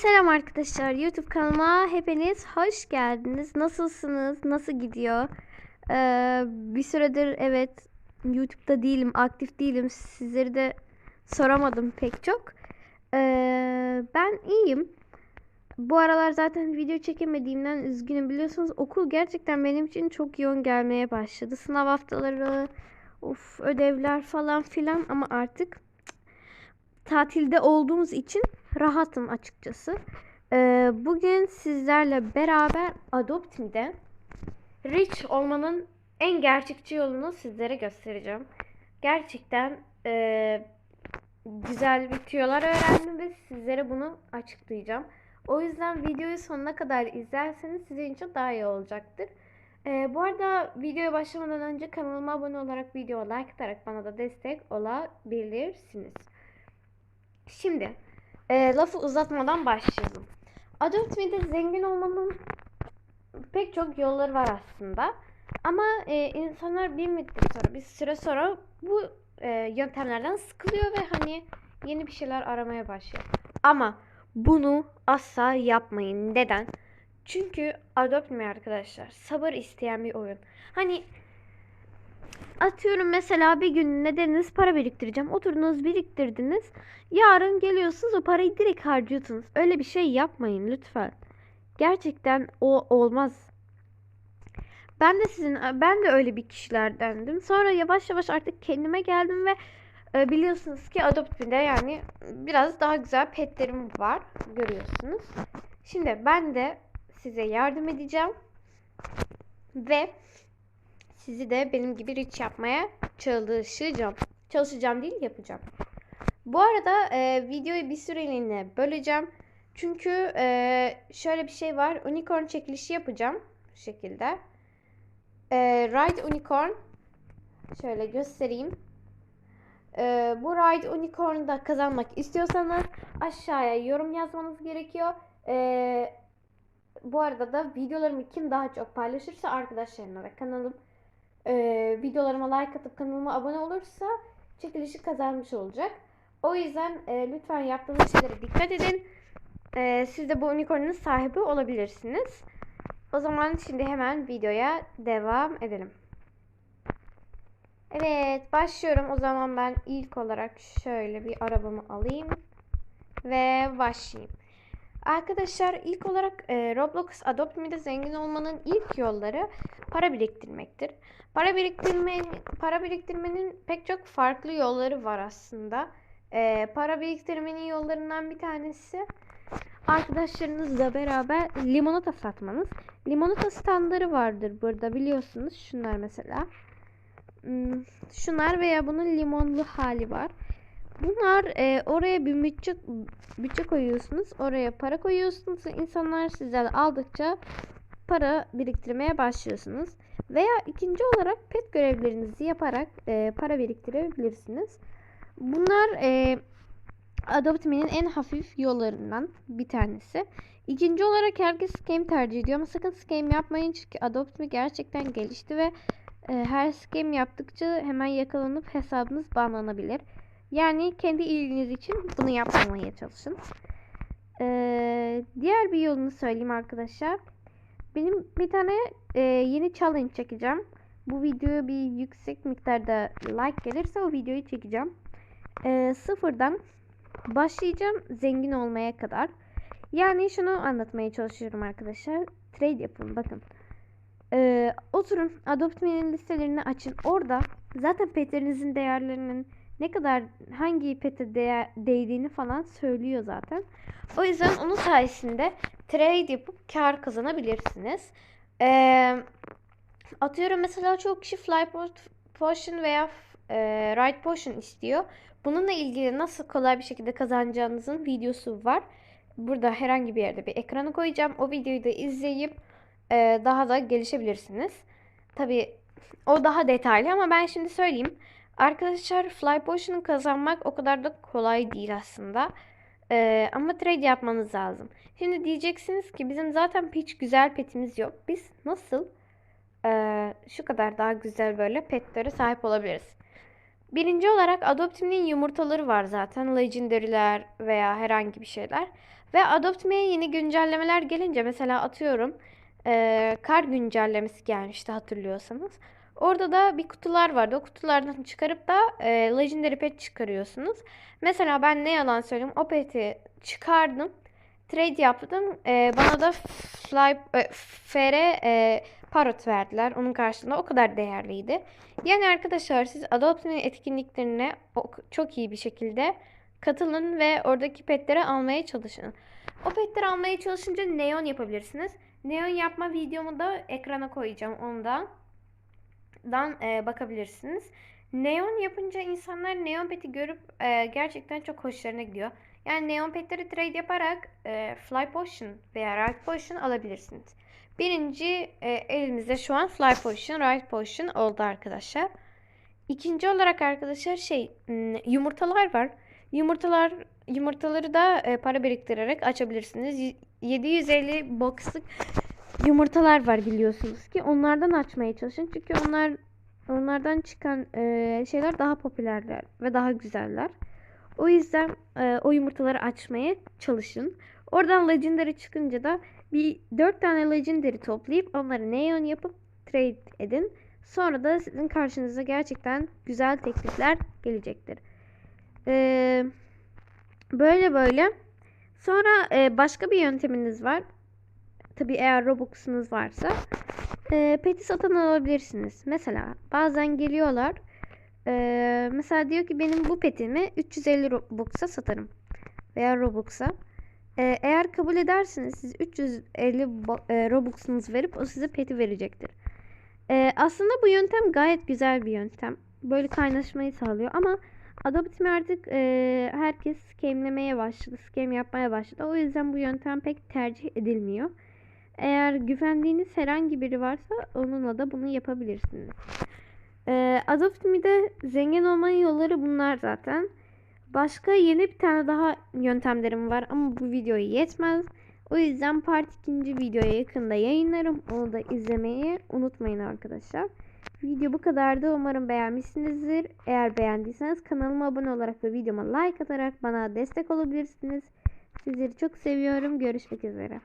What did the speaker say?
selam arkadaşlar. YouTube kanalıma hepiniz hoş geldiniz. Nasılsınız? Nasıl gidiyor? Ee, bir süredir evet YouTube'da değilim, aktif değilim. Sizleri de soramadım pek çok. Ee, ben iyiyim. Bu aralar zaten video çekemediğimden üzgünüm. Biliyorsunuz okul gerçekten benim için çok yoğun gelmeye başladı. Sınav haftaları, of ödevler falan filan ama artık tatilde olduğumuz için rahatım açıkçası. Ee, bugün sizlerle beraber Adopt.me'de rich olmanın en gerçekçi yolunu sizlere göstereceğim. Gerçekten e, güzel bir tüyolar öğrendim ve sizlere bunu açıklayacağım. O yüzden videoyu sonuna kadar izlerseniz sizin için daha iyi olacaktır. Ee, bu arada videoya başlamadan önce kanalıma abone olarak video like atarak bana da destek olabilirsiniz. Şimdi e, lafı uzatmadan başlayalım. Adopt.me'de zengin olmanın pek çok yolları var aslında. Ama e, insanlar bir müddet sonra, bir süre sonra bu e, yöntemlerden sıkılıyor ve hani yeni bir şeyler aramaya başlıyor. Ama bunu asla yapmayın. Neden? Çünkü Adopt.me arkadaşlar sabır isteyen bir oyun. Hani atıyorum mesela bir gün nedeniniz para biriktireceğim. Oturdunuz biriktirdiniz. Yarın geliyorsunuz o parayı direkt harcıyorsunuz. Öyle bir şey yapmayın lütfen. Gerçekten o olmaz. Ben de sizin ben de öyle bir kişilerdendim. Sonra yavaş yavaş artık kendime geldim ve e, biliyorsunuz ki Adopt.me'de yani biraz daha güzel petlerim var. Görüyorsunuz. Şimdi ben de size yardım edeceğim. Ve sizi de benim gibi rich yapmaya çalışacağım. Çalışacağım değil yapacağım. Bu arada e, videoyu bir süreliğine böleceğim. Çünkü e, şöyle bir şey var. Unicorn çekilişi yapacağım. Bu şekilde. E, Ride Unicorn. Şöyle göstereyim. E, bu Ride Unicorn'da kazanmak istiyorsanız aşağıya yorum yazmanız gerekiyor. E, bu arada da videolarımı kim daha çok paylaşırsa arkadaşlarına ve kanalım e, videolarıma like atıp kanalıma abone olursa çekilişi kazanmış olacak. O yüzden e, lütfen yaptığınız şeylere dikkat edin. E, siz de bu unicornun sahibi olabilirsiniz. O zaman şimdi hemen videoya devam edelim. Evet başlıyorum. O zaman ben ilk olarak şöyle bir arabamı alayım. Ve başlayayım. Arkadaşlar ilk olarak e, Roblox Adopt Me'de zengin olmanın ilk yolları para biriktirmektir. Para biriktirme para biriktirmenin pek çok farklı yolları var aslında. E, para biriktirmenin yollarından bir tanesi arkadaşlarınızla beraber limonata satmanız. Limonata standları vardır burada biliyorsunuz. Şunlar mesela. Hmm, şunlar veya bunun limonlu hali var. Bunlar e, oraya bir bütçe, bütçe koyuyorsunuz. Oraya para koyuyorsunuz. İnsanlar sizden aldıkça para biriktirmeye başlıyorsunuz. Veya ikinci olarak pet görevlerinizi yaparak e, para biriktirebilirsiniz. Bunlar e, Adopt.me'nin en hafif yollarından bir tanesi. İkinci olarak herkes scam tercih ediyor ama sakın scam yapmayın çünkü Adopt.me gerçekten gelişti ve e, her scam yaptıkça hemen yakalanıp hesabınız banlanabilir. Yani kendi iyiliğiniz için bunu yapmamaya çalışın. Ee, diğer bir yolunu söyleyeyim arkadaşlar. Benim bir tane e, yeni challenge çekeceğim. Bu videoya bir yüksek miktarda like gelirse o videoyu çekeceğim. Ee, sıfırdan başlayacağım zengin olmaya kadar. Yani şunu anlatmaya çalışıyorum arkadaşlar. Trade yapın bakın. Ee, oturun Adopt.me'nin listelerini açın. Orada zaten petlerinizin değerlerinin ne kadar hangi pete değer, değdiğini falan söylüyor zaten. O yüzden onun sayesinde trade yapıp kar kazanabilirsiniz. Ee, atıyorum mesela çok kişi fly potion veya e, ride potion istiyor. Bununla ilgili nasıl kolay bir şekilde kazanacağınızın videosu var. Burada herhangi bir yerde bir ekranı koyacağım. O videoyu da izleyip e, daha da gelişebilirsiniz. Tabi o daha detaylı ama ben şimdi söyleyeyim. Arkadaşlar Fly Potion'u kazanmak o kadar da kolay değil aslında. Ee, ama trade yapmanız lazım. Şimdi diyeceksiniz ki bizim zaten hiç güzel petimiz yok. Biz nasıl e, şu kadar daha güzel böyle petlere sahip olabiliriz? Birinci olarak Adoptime'nin yumurtaları var zaten. Legendary'ler veya herhangi bir şeyler. Ve Adoptime'ye yeni güncellemeler gelince mesela atıyorum eee, kar güncellemesi gelmişti hatırlıyorsanız. Orada da bir kutular vardı. O kutulardan çıkarıp da eee, Legendary Pet çıkarıyorsunuz. Mesela ben ne yalan söyleyeyim o pet'i çıkardım. Trade yaptım. Eee, bana da Fly, e, FR e, Parrot verdiler. Onun karşılığında o kadar değerliydi. Yani arkadaşlar siz Adopt'un etkinliklerine çok iyi bir şekilde katılın ve oradaki petleri almaya çalışın. O petleri almaya çalışınca neon yapabilirsiniz. Neon yapma videomu da ekrana koyacağım ondan. Dan e, bakabilirsiniz. Neon yapınca insanlar neon peti görüp e, gerçekten çok hoşlarına gidiyor. Yani neon petleri trade yaparak e, Fly Potion veya Right Potion alabilirsiniz. Birinci e, elimizde şu an Fly Potion, Right Potion oldu arkadaşlar. İkinci olarak arkadaşlar şey hmm, yumurtalar var. Yumurtalar yumurtaları da e, para biriktirerek açabilirsiniz. Y- 750 box'lık yumurtalar var biliyorsunuz ki onlardan açmaya çalışın. Çünkü onlar onlardan çıkan e, şeyler daha popülerler ve daha güzeller. O yüzden e, o yumurtaları açmaya çalışın. Oradan Legendary çıkınca da bir 4 tane Legendary toplayıp onları Neon yapıp trade edin. Sonra da sizin karşınıza gerçekten güzel teklifler gelecektir. Ee, böyle böyle. Sonra e, başka bir yönteminiz var. Tabii eğer Robux'unuz varsa. E, peti satın alabilirsiniz. Mesela bazen geliyorlar. e, mesela diyor ki benim bu petimi 350 Robux'a satarım. Veya Robux'a. E, eğer kabul ederseniz siz 350 bo- e, Robux'unuz verip o size peti verecektir. Ee, aslında bu yöntem gayet güzel bir yöntem. Böyle kaynaşmayı sağlıyor ama Adoptime artık e, herkes scamlemeye başladı. Scam yapmaya başladı. O yüzden bu yöntem pek tercih edilmiyor. Eğer güvendiğiniz herhangi biri varsa onunla da bunu yapabilirsiniz. Ee, Adoptime'de zengin olmanın yolları bunlar zaten. Başka yeni bir tane daha yöntemlerim var ama bu videoya yetmez. O yüzden part 2. videoya yakında yayınlarım. Onu da izlemeyi unutmayın arkadaşlar. Video bu kadardı. Umarım beğenmişsinizdir. Eğer beğendiyseniz kanalıma abone olarak ve videoma like atarak bana destek olabilirsiniz. Sizleri çok seviyorum. Görüşmek üzere.